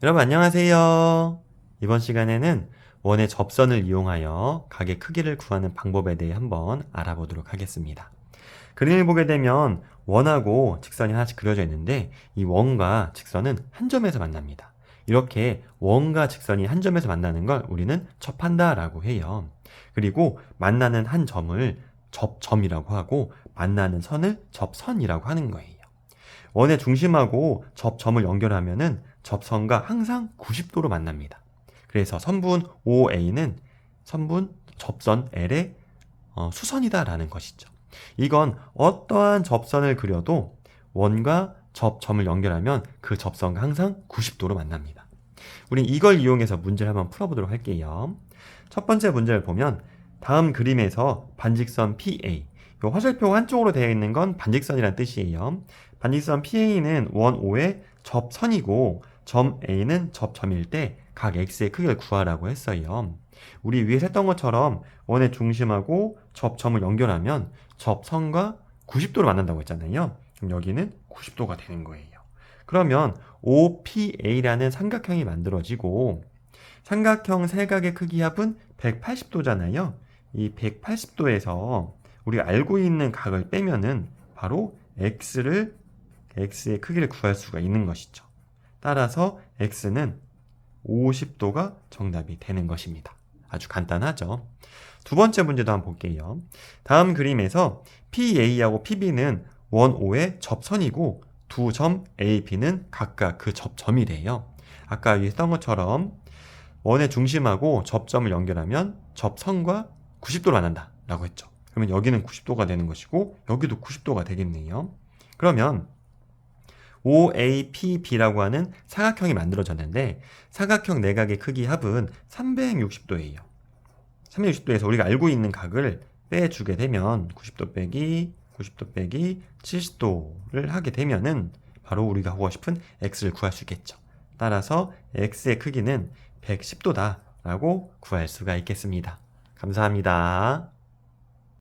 여러분 안녕하세요. 이번 시간에는 원의 접선을 이용하여 각의 크기를 구하는 방법에 대해 한번 알아보도록 하겠습니다. 그림을 보게 되면 원하고 직선이 하나씩 그려져 있는데 이 원과 직선은 한 점에서 만납니다. 이렇게 원과 직선이 한 점에서 만나는 걸 우리는 접한다라고 해요. 그리고 만나는 한 점을 접점이라고 하고 만나는 선을 접선이라고 하는 거예요. 원의 중심하고 접점을 연결하면은 접선과 항상 90도로 만납니다. 그래서 선분 OA는 선분 접선 L의 어, 수선이다라는 것이죠. 이건 어떠한 접선을 그려도 원과 접 점을 연결하면 그 접선과 항상 90도로 만납니다. 우린 이걸 이용해서 문제를 한번 풀어보도록 할게요. 첫 번째 문제를 보면 다음 그림에서 반직선 PA 이 화살표 한쪽으로 되어 있는 건 반직선이란 뜻이에요. 반직선 PA는 원 O의 접선이고 점 A는 접점일 때 각 X의 크기를 구하라고 했어요. 우리 위에서 했던 것처럼 원의 중심하고 접점을 연결하면 접선과 90도로 만난다고 했잖아요. 그럼 여기는 90도가 되는 거예요. 그러면 OPA라는 삼각형이 만들어지고 삼각형 세각의 크기 합은 180도잖아요. 이 180도에서 우리가 알고 있는 각을 빼면은 바로 x를 x의 크기를 구할 수가 있는 것이죠. 따라서 x는 50도가 정답이 되는 것입니다. 아주 간단하죠. 두 번째 문제도 한번 볼게요. 다음 그림에서 PA하고 PB는 원 O의 접선이고 두 점 A, B는 각각 그 접점이래요. 아까 했던 것처럼 원의 중심하고 접점을 연결하면 접선과 90도로 만난다 라고 했죠. 그러면 여기는 90도가 되는 것이고 여기도 90도가 되겠네요. 그러면 OAPB라고 하는 사각형이 만들어졌는데 사각형 내각의 크기 합은 360도예요. 360도에서 우리가 알고 있는 각을 빼주게 되면 90도 빼기 90도 빼기 70도를 하게 되면은 바로 우리가 하고 싶은 x를 구할 수 있겠죠. 따라서 x의 크기는 110도다라고 구할 수가 있겠습니다. 감사합니다.